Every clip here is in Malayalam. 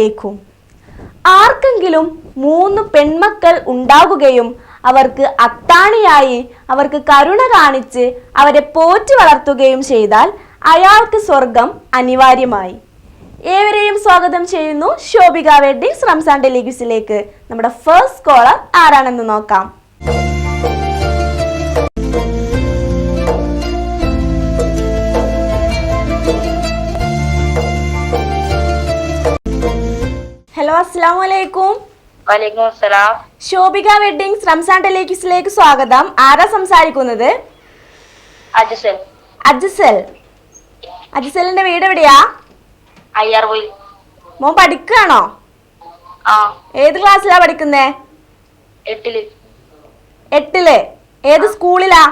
അലൈക്കും ആർക്കെങ്കിലും മൂന്ന് പെൺമക്കൾ ഉണ്ടാകുകയും അവർക്ക് അത്താണിയായി അവർക്ക് കരുണ കാണിച്ച് അവരെ പോറ്റി വളർത്തുകയും ചെയ്താൽ അയാൾക്ക് സ്വർഗം അനിവാര്യമായി. ഏവരെയും സ്വാഗതം ചെയ്യുന്നു. ശോഭിക വെഡ്ഡിങ്സ് റംസാൻ ടെലിഗ്യൂസിലേക്ക് നമ്മുടെ ഫസ്റ്റ് കോളർ ആരാണെന്ന് നോക്കാം. ഹലോ അസ്സാം വലൈക്കും അസ്സലാം ശോഭിക വെഡ്ഡിങ്സ് റംസാൻ ടെലിക്സിലേക്ക് സ്വാഗതം. ആരാ സംസാരിക്കുന്നത്? അജിസലിന്റെ അജ്സൽ. അജ്സലിന്റെ വീട് എവിടെയാ? അയ്യാർ മോൻ പഠിക്കുകയാണോ? ഏത് ക്ലാസ്സിലാ പഠിക്കുന്നേ? എട്ടിൽ. എട്ടിൽ. ഏത് സ്കൂളിലാ?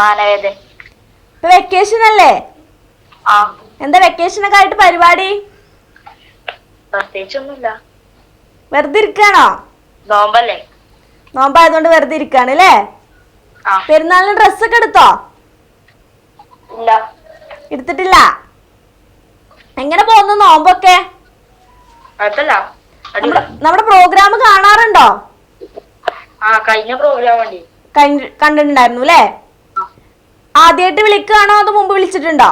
മാനവേദൻ. ഇപ്പൊ വെക്കേഷൻ അല്ലേ? എന്താ വെക്കേഷൻ ഒക്കെ ആയിട്ട് പരിപാടി? പ്രത്യേകിച്ചൊന്നുമില്ല വെറുതെ നോമ്പല്ലേ? നോമ്പായതുകൊണ്ട് വെറുതെ ഇരിക്കാണ് അല്ലേ? പെരുന്നാളിന് ഡ്രസ്സൊക്കെ എടുത്തോ? ഇല്ല. എടുത്തിട്ടില്ല. എങ്ങനെ പോകുന്നു നോമ്പൊക്കെ? നമ്മുടെ പ്രോഗ്രാം കാണാറുണ്ടോ? കഴിഞ്ഞ പ്രോഗ്രാം കണ്ടി- കണ്ടിട്ടുണ്ടായിരുന്നു അല്ലേ? ആദ്യമായിട്ട് വിളിക്കുകയാണോ അതോ മുമ്പ് വിളിച്ചിട്ടുണ്ടോ?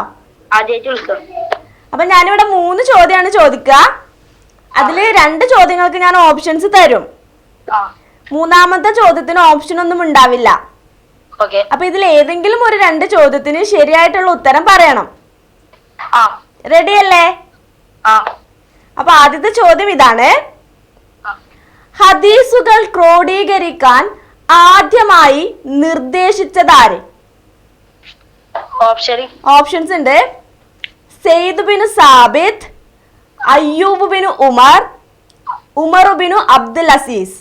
ആദ്യമായിട്ട് വിളിക്കാം അപ്പൊ ഞാനിവിടെ മൂന്ന് ചോദ്യമാണ് ചോദിക്കുക. അതിൽ രണ്ട് ചോദ്യങ്ങൾക്ക് ഞാൻ ഓപ്ഷൻസ് തരും. മൂന്നാമത്തെ ചോദ്യത്തിന് ഓപ്ഷൻ ഒന്നും ഉണ്ടാവില്ല. അപ്പൊ ഇതിൽ ഏതെങ്കിലും ഒരു രണ്ട് ചോദ്യത്തിന് ശരിയായിട്ടുള്ള ഉത്തരം പറയണം. റെഡി അല്ലേ? അപ്പൊ ആദ്യത്തെ ചോദ്യം ഇതാണ്. ഹദീസുകൾ ക്രോഡീകരിക്കാൻ ആദ്യമായി നിർദ്ദേശിച്ചതാര് ഓപ്ഷൻ. ഓപ്ഷൻസ് ഉണ്ട്. Zaid bin Thabit Ayyub bin Umar Umar bin Abdul Aziz.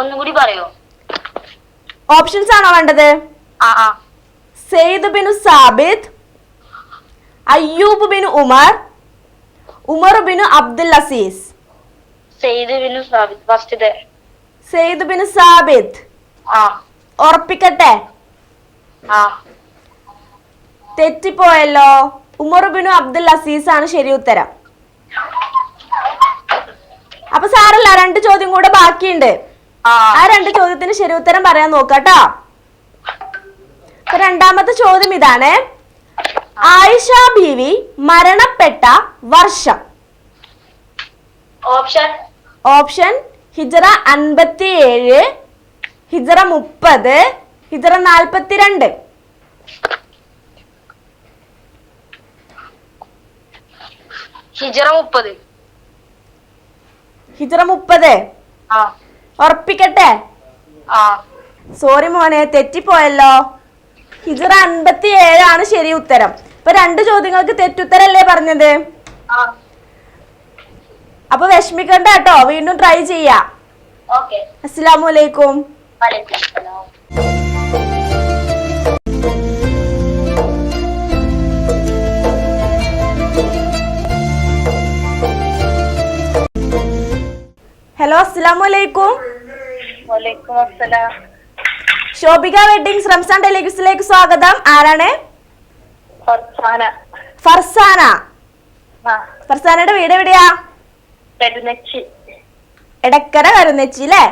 ഒന്നും കൂടി പറയോ? ഓപ്ഷൻസ് ആണോ വേണ്ടത്? Zaid bin Thabit Ayyub bin Umar Umar bin Abdul Aziz. Zaid bin first Zaid bin Thabit ഉറപ്പിക്കട്ടെ? തെറ്റിപ്പോയല്ലോ. ഉമർ ബിനു അബ്ദുൽ അസീസ് ആണ് ശരി ഉത്തരം. അപ്പൊ സാറല്ല രണ്ട് ചോദ്യം കൂടെ ബാക്കിയുണ്ട്. ആ. രണ്ട് ചോദ്യത്തിന് ശരി ഉത്തരം പറയാൻ നോക്കാട്ടോ. അപ്പൊ രണ്ടാമത്തെ ചോദ്യം ഇതാണ്. ആയിഷ ബീവി മരണപ്പെട്ട വർഷം. ഓപ്ഷൻ. ഓപ്ഷൻ ഹിജറ അൻപത്തി ഏഴ് ഹിജറ മുപ്പത് ഹിജറ നാൽപ്പത്തിരണ്ട്. ഹിജറ മുപ്പത്. ഹിജറ മുപ്പത്? ഉറപ്പിക്കട്ടെ? സോറി മോനെ തെറ്റിപ്പോയല്ലോ. ഹിജറ അൻപത്തി ഏഴാണ് ശരി ഉത്തരം. ഇപ്പൊ രണ്ട് ചോദ്യങ്ങൾക്ക് തെറ്റുത്തരല്ലേ പറഞ്ഞത്? അപ്പൊ വിഷമിക്കണ്ട കേട്ടോ വീണ്ടും ട്രൈ ചെയ്യാം. അസ്സലാമലൈക്കും വലൈക്കും ഹലോ അസ്സലാമു അലൈക്കും. വലൈക്കും അസ്സലാം. ശോഭിക വെഡിങ്സ് റംസാൻ ടെലിഗ്യൂസിലേക്ക് സ്വാഗതം. ആരാണ്? ഫർസാന. ഫർസാനയുടെ വീട് എവിടെയാ? എടക്കര കരുന്നച്ചി അല്ലേ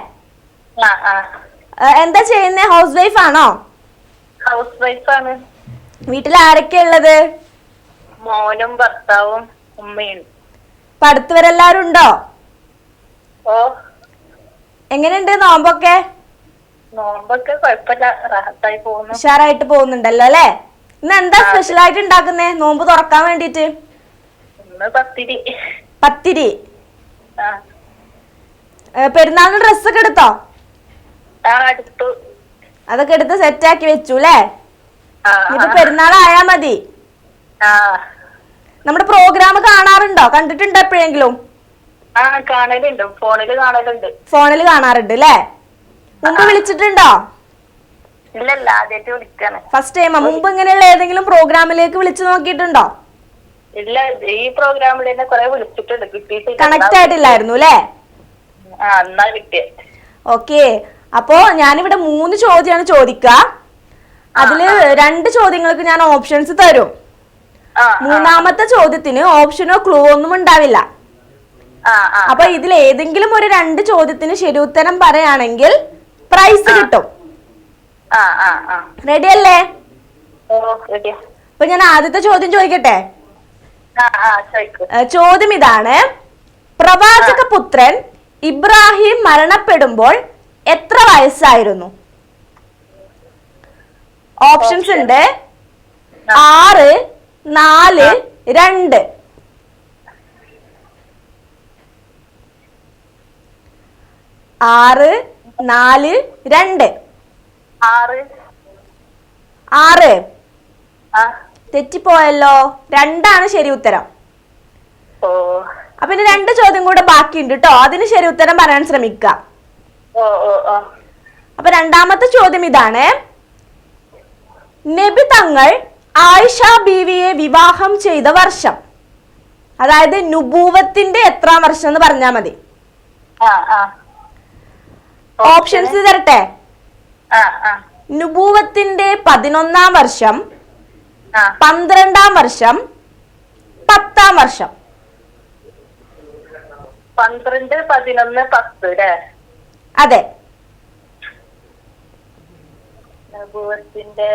എന്താ ചെയ്യുന്നേ? ഹൗസ് വൈഫ് ആണോ? ഹൗസ് വൈഫ് ആണ് വീട്ടിൽ ആരൊക്കെ ഉള്ളത്? മോനും ഭർത്താവും ഉമ്മയും. ഇപ്പൊ ഉണ്ടോ ഓ എങ്ങനെയുണ്ട് നോമ്പൊക്കെ? നോമ്പൊക്കെ കുഴപ്പമില്ല റാഹത്തായി പോകുന്നു. ഉഷാറായിട്ട് പോകുന്നുണ്ടല്ലോ അല്ലേ? ഇന്ന് എന്താ സ്പെഷ്യൽ ആയിട്ട് ഉണ്ടാക്കുന്നേ? നോമ്പ് തുറക്കാൻ വേണ്ടിട്ട് ഇന്ന് പത്തിരി. പത്തിരി. ആ. ഒക്കെ പെരുന്നാളിന് ഡ്രസ്സൊക്കെ എടുത്തോ? ആ അടുത്തു അതൊക്കെ എടുത്ത് സെറ്റ് ആക്കി വെച്ചു അല്ലേ? ആ ഇനിയിപ്പോ പെരുന്നാളായാ മതി. ആ. നമ്മുടെ പ്രോഗ്രാം കാണാറുണ്ടോ? കണ്ടിട്ടുണ്ടോ എപ്പോഴെങ്കിലും? ആ കാണലുണ്ട്. ഫോണിൽ കാണലുണ്ട്. ഫോണിൽ കാണാറുണ്ട് അല്ലേ മുമ്പ് വിളിച്ചിട്ടുണ്ടോ? ഇല്ലല്ല ആദ്യമായിട്ട് വിളിക്കാണ്. ഫസ്റ്റ് ടൈമാ മുമ്പ് ഇങ്ങനെയുള്ള ഏതെങ്കിലും പ്രോഗ്രാമിലേക്ക് വിളിച്ചു നോക്കിയിട്ടുണ്ടോ? ഇല്ല ഈ പ്രോഗ്രാമിൽ തന്നെ കൊറേ വിളിച്ചിട്ടുണ്ട്. കിട്ടിയിട്ടില്ല. കണക്ട് ആയിട്ടില്ലായിരുന്നു അല്ലേ ആ എന്നാ കിട്ടിയ? ഓക്കെ. അപ്പോ ഞാനിവിടെ മൂന്ന് ചോദ്യമാണ് ചോദിക്കുക അതിൽ രണ്ട് ചോദ്യങ്ങൾക്ക് ഞാൻ ഓപ്ഷൻസ് തരും. ആ മൂന്നാമത്തെ ചോദ്യത്തിന് ഓപ്ഷനോ ക്ലൂ ഒന്നും ഉണ്ടാവില്ല. അപ്പൊ ഇതിൽ ഏതെങ്കിലും ഒരു രണ്ട് ചോദ്യത്തിന് ശരി ഉത്തരം പറയുകയാണെങ്കിൽ പ്രൈസ് കിട്ടും. റെഡി അല്ലേ? അപ്പൊ ഞാൻ ആദ്യത്തെ ചോദ്യം ചോദിക്കട്ടെ? ചോദ്യം ഇതാണ്. പ്രവാചക പുത്രൻ ഇബ്രാഹിം മരണപ്പെടുമ്പോൾ എത്ര വയസ്സായിരുന്നു? ഓപ്ഷൻസ് ഉണ്ട്. ആറ് നാല് രണ്ട്. ആറ് നാല് രണ്ട്. ആറ്. ആറ്. തെറ്റിപ്പോയല്ലോ. രണ്ടാണ് ശരി ഉത്തരം. അപ്പൊ ഇനി രണ്ട് ചോദ്യം കൂടെ ബാക്കിയുണ്ട് കേട്ടോ അതിന് ശരി ഉത്തരം പറയാൻ ശ്രമിക്ക. അപ്പൊ രണ്ടാമത്തെ ചോദ്യം ഇതാണ്. നബി തങ്ങൾ ആയിഷ ബീവിയെ വിവാഹം ചെയ്ത വർഷം. അതായത് നുബൂവത്തിന്റെ എത്രാം വർഷം എന്ന് പറഞ്ഞാൽ മതി. ഓപ്ഷൻസ് തരട്ടെ? നുബൂവത്തിന്റെ പതിനൊന്നാം വർഷം പന്ത്രണ്ടാം വർഷം പത്താം വർഷം. പന്ത്രണ്ട് പതിനൊന്ന് പത്ത് അതെ. നബുവത്തിന്റെ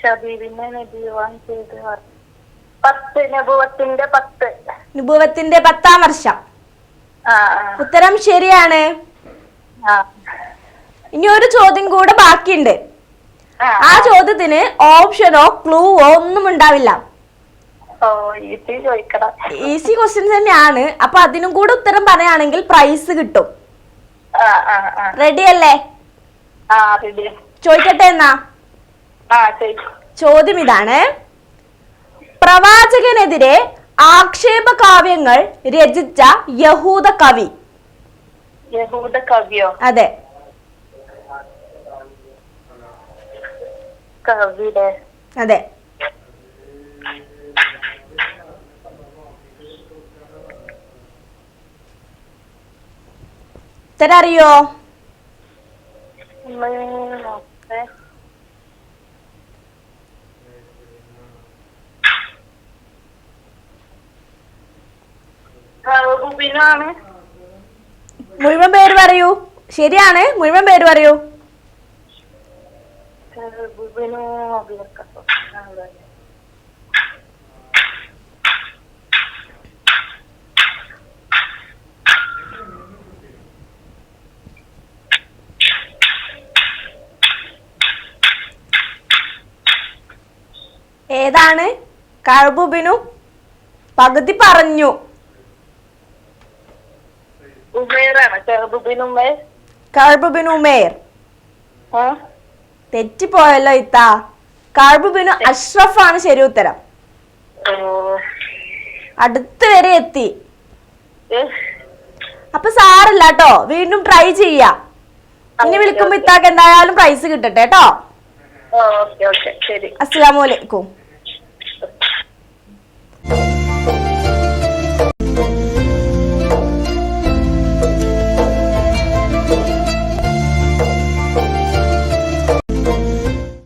ഷബീബിനെ നബിവാൻ ചെയ്ത് പത്ത് നബുവത്തിന്റെ പത്ത്. നുബൂവത്തിന്റെ പത്താം വർഷം. ഉത്തരം ശരിയാണ്. ഇനി ഒരു ചോദ്യം കൂടെ ബാക്കിയുണ്ട്. ആ. ചോദ്യത്തിന് ഓപ്ഷനോ ക്ലൂവോ ഒന്നും ഉണ്ടാവില്ല. ഈസി ക്വസ്റ്റ്യൻസ് തന്നെയാണ്. അപ്പൊ അതിനും കൂടെ ഉത്തരം പറയുകയാണെങ്കിൽ പ്രൈസ് കിട്ടും. റെഡി അല്ലേ? ചോദിക്കട്ടെ എന്നാ? ചോദ്യം ഇതാണ്. പ്രവാചകനെതിരെ ആക്ഷേപ കാവ്യങ്ങൾ രചിച്ച യഹൂദ കവി. യഹൂദ കവിയോ? അതെ. കവിയുടെ. അതെ. ഉത്തരം അറിയോ ഉം, നോക്കട്ടെ. കറുബിനാണ് മുഴുവൻ പേര് പറയൂ. ശരിയാണ് മുഴുവൻ പേര് പറയൂ. ഏതാണ്? കഴുബുബിനു പകുതി പറഞ്ഞു. ഉമേറാണ്. കറുബിൻ ഉമേർ. ആ? തെറ്റിപ്പോയല്ലോ ഇത്ത. അഷ്റഫ് ആണ് ശരി ഉത്തരം. ഓ. അടുത്ത് വരെ എത്തി. ഏ, അപ്പൊ സാറില്ല കേട്ടോ വീണ്ടും ട്രൈ ചെയ്യാ. ഇനി വിളിക്കുമ്പോ ഇത്താക്ക് എന്തായാലും പ്രൈസ് കിട്ടട്ടെ കേട്ടോ ഓ ഓക്കെ ശരി.